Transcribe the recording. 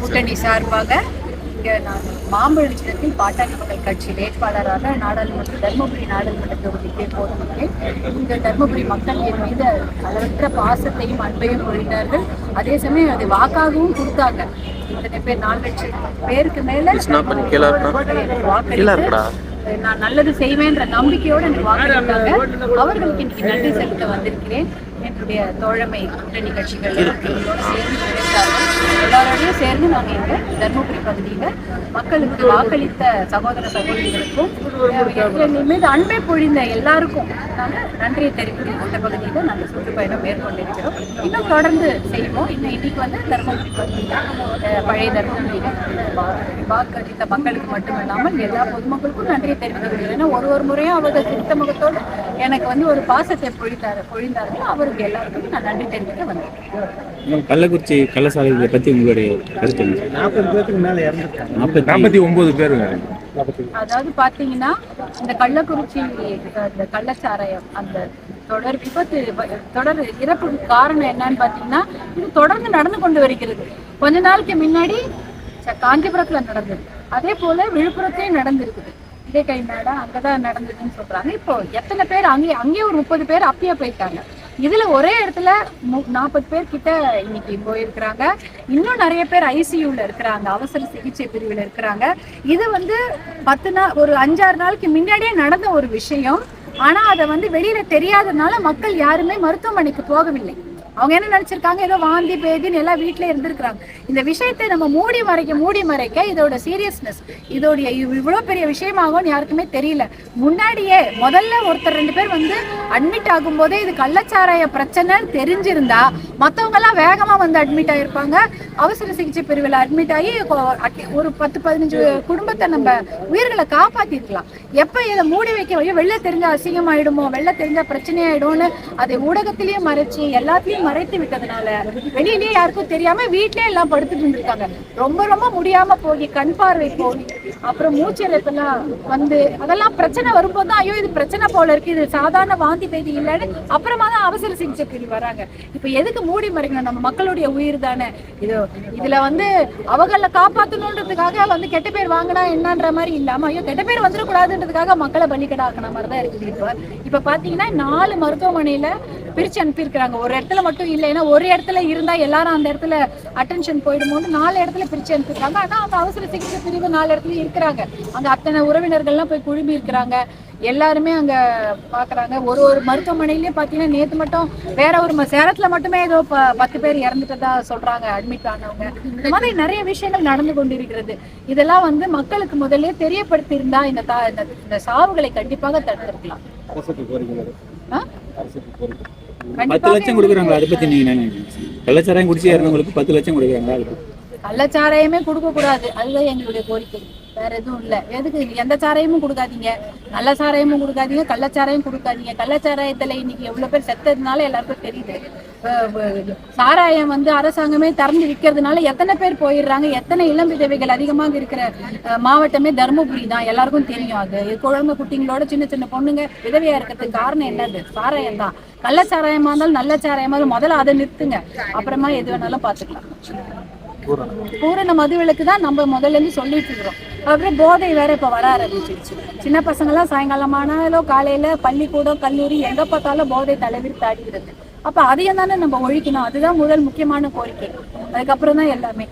கூட்டணி சார்பாக இங்கே நான் மாம்பழத்தில் பாட்டாளி மக்கள் கட்சி வேட்பாளராக நாடாளுமன்ற தருமபுரி நாடாளுமன்ற தொகுதிக்கு போட்டிருக்கேன் இந்த தருமபுரி மக்கள் என் மீது அளவற்ற பாசத்தையும் அன்பையும் பொழிந்தார்கள் அதே சமயம் அதை வாக்காகவும் கொடுத்தாங்க. இத்தனை பேர் நாலு லட்சம் பேருக்கு மேல வாக்களித்து. நான் நல்லது செய்வேன்ற நம்பிக்கையோடு எனக்கு வாக்களித்தாங்க. அவர்களுக்கு இன்னைக்கு நன்றி செலுத்த வந்திருக்கிறேன். என்னுடைய தோழமை கூட்டணி கட்சிகள் சேர்ந்து எல்லாரோடையும் சேர்ந்து நாங்கள் எங்கள் தருமபுரி பகுதியில் மக்களுக்கு வாக்களித்த சகோதர சகோதரிகளுக்கும் அஹ், அன்பை பொழிந்த எல்லாருக்கும் நாங்கள் நன்றியை தெரிவித்து இந்த பகுதியில் நாங்கள் சுற்றுப்பயணம் மேற்கொண்டிருக்கிறோம். இன்னும் தொடர்ந்து செய்வோம். இன்னும் இன்னைக்கு வந்து தருமபுரி பகுதியில் பழைய தருமபுரியில் வாக்களித்த மக்களுக்கு மட்டுமில்லாமல் எல்லா பொதுமக்களுக்கும் நன்றியை தெரிவித்துக் ஏன்னா ஒரு ஒரு முறையும் அவர்கள் திருத்த முகத்தோடு எனக்கு வந்து ஒரு பாசத்தை பொழித்தார் பொழிந்தார்கள். அவருக்கு எல்லாருக்கும் நான் நன்றி தெரிவிக்க வந்தேன். கள்ளக்குறிச்சி கள்ளசாலை பத்தி உங்களுடைய கருத்து என்ன? நாற்பது பேருக்கு மேல இறந்துருக்காங்க. நாற்பத்தி நாற்பத்தி ஒன்பது பேருங்க. அதாவது பாத்தீங்கன்னா இந்த கள்ளக்குறிச்சி இந்த கள்ளச்சாராயம் அந்த தொடர் விபத்து தொடர் இறப்புக்கு காரணம் என்னன்னு பாத்தீங்கன்னா இது தொடர்ந்து நடந்து கொண்டு வருகிறது. கொஞ்ச நாளுக்கு முன்னாடி காஞ்சிபுரத்துல நடந்தது. அதே போல விழுப்புரத்தையும் நடந்திருக்குது. இதே கை மேடா அங்கதான் நடந்ததுன்னு சொல்றாங்க. இப்போ எத்தனை பேர் அங்கே அங்கேயே ஒரு முப்பது பேர் அப்பயே போயிட்டாங்க. இதுல ஒரே இடத்துல நாற்பது பேர் கிட்ட இன்னைக்கு போயிருக்கிறாங்க. இன்னும் நிறைய பேர் ஐசியூல இருக்கிறாங்க. அவசர சிகிச்சை பிரிவில் இருக்கிறாங்க. இது வந்து பத்து நாள் ஒரு அஞ்சாறு நாளுக்கு முன்னாடியே நடந்த ஒரு விஷயம். ஆனா அதை வந்து வெளியில தெரியாததுனால மக்கள் யாருமே மருத்துவமனைக்கு போகவில்லை. அவங்க என்ன நினைச்சிருக்காங்க? ஏதோ வாந்தி பேதின்னு எல்லாம் வீட்லயே இருந்திருக்கிறாங்க. இந்த விஷயத்தை நம்ம மூடி மறைக்க மூடி மறைக்க இதோட சீரியஸ்னஸ் இதோடைய இவ்வளோ இவ்வளவு பெரிய விஷயமாகும்னு யாருக்குமே தெரியல. முன்னாடியே முதல்ல ஒருத்தர் ரெண்டு பேர் வந்து அட்மிட் ஆகும்போதே இது கள்ளச்சாராய பிரச்சனைன்னு தெரிஞ்சிருந்தா மத்தவங்க எல்லாம் வேகமா வந்து அட்மிட் ஆயிருப்பாங்க. அவசர சிகிச்சை பிரிவில் அட்மிட் ஆகி அட்- ஒரு பத்து பதினஞ்சு குடும்பத்தை நம்ம உயிர்களை காப்பாத்திருக்கலாம். எப்ப இதை மூடி வைக்க வைக்க வெளில தெரிஞ்சா அசிங்கமாயிடுமோ வெளில தெரிஞ்சா பிரச்சனையாயிடும்னு அதை ஊடகத்திலயும் மறைச்சு எல்லாத்தையும் மறைத்து விட்டதுனால. வெளியிலேயே யாருக்கும் தெரியாம வீட்லயே எல்லாம் படுத்துட்டு இருந்திருக்காங்க. ரொம்ப ரொம்ப முடியாம போய் கண் பார்வை போய் அப்புறம் மூச்சிறைப்பெல்லாம் வந்து அதெல்லாம் பிரச்சனை வரும்போது தான் ஐயோ இது பிரச்சனை போல இருக்கு இது சாதாரண வாந்தி பேதி இல்லைன்னு அப்புறமா தான் அவசர சிகிச்சை பிரிவு வராங்க. இப்போ எதுக்கு மூடி மறைக்கணும்? நம்ம மக்களுடைய உயிர் தானே. இது இதுல வந்து அவங்கள காப்பாற்றணுன்றதுக்காக வந்து கெட்ட பேர் வாங்கினா என்னன்ற மாதிரி இல்லாம ஐயோ கெட்ட பேர் வந்துடக்கூடாதுன்றதுக்காக மக்களை பலிக்கடா மாதிரி தான் இருக்குது இப்ப. இப்போ பாத்தீங்கன்னா நாலு மருத்துவமனையில பிரிச்சு அனுப்பியிருக்கிறாங்க. ஒரு இடத்துல மட்டும் இல்லை ஏன்னா ஒரு இடத்துல இருந்தா எல்லாரும் அந்த இடத்துல அட்டென்ஷன் போயிடுமோன்னு நாலு இடத்துல பிரிச்சு அனுப்பியிருக்காங்க. ஆனா அந்த அவசர சிகிச்சை பிரிவு நாலு இடத்துல இருக்கிறாங்க. அங்க அத்தனை உறவினர்கள்லாம் போய் குழுமி இருக்கிறாங்க. எல்லாருமே அங்க பாக்குறாங்க. ஒரு ஒரு மருத்துவமனையிலயும் பாத்தீங்கன்னா நேத்து மட்டும் வேற ஒரு சேலத்துல மட்டுமே ஏதோ பத்து பேர் இறந்துட்டதா சொல்றாங்க அட்மிட் ஆனவங்க. இந்த மாதிரி நிறைய விஷயங்கள் நடந்து கொண்டிருக்கிறது. இதெல்லாம் வந்து மக்களுக்கு முதல்ல தெரியப்படுத்தி இருந்தா இந்த தா- இந்த- சாவுகளை கண்டிப்பாக தடுத்திருக்கலாம். பத்து லட்சம் கொடுக்குறாங்க அதை பத்தி நீங்க? கள்ளச்சாராயம் குடிச்சு இறந்தவங்களுக்கு பத்து லட்சம் கொடுக்குறாங்க அதுக்கு கள்ளச்சாராயமே கொடுக்க கூடாது அதுதான் எங்களுடைய கோரிக்கை. வேற எதுவும் இல்ல. எதுக்கு? எந்த சாராயமும் கொடுக்காதீங்க. நல்ல சாராயமும் கொடுக்காதீங்க கள்ளச்சாராயம் கொடுக்காதீங்க. கள்ளச்சாராயத்துல இன்னைக்கு எவ்வளவு பேர் செத்ததுனால எல்லாருக்கும் தெரியுது. சாராயம் வந்து அரசாங்கமே திறந்து விற்கிறதுனால எத்தனை பேர் போயிடுறாங்க? எத்தனை இளம் விதவைகள் அதிகமாக இருக்கிற மாவட்டமே தருமபுரி தான். எல்லாருக்கும் தெரியும் அது. குழந்தை குட்டிங்களோட சின்ன சின்ன பொண்ணுங்க விதவையா இருக்கிறதுக்கு காரணம் என்னது? சாராயம் தான். கள்ள சாராயமா இருந்தாலும் நல்ல சாராயமா முதல்ல அதை நிறுத்துங்க. அப்புறமா எது வேணாலும் பாத்துக்கலாம் பூரண மதுவிலக்கு தான் நம்ம முதல்ல இருந்து சொல்லிட்டு இருக்கிறோம். அப்புறம் போதை வேற இப்ப வர ஆரம்பிச்சிருச்சு சின்ன பசங்க எல்லாம் சாயங்காலமானாலும் காலையில பள்ளிக்கூடம் கல்லூரி எங்க பார்த்தாலும் போதை தலைவிரித்து ஆடுகிறது அப்ப அதையும் தானே நம்ம ஒழிக்கணும். அதுதான் முதல் முக்கியமான கோரிக்கை. அதுக்கப்புறம் தான் எல்லாமே.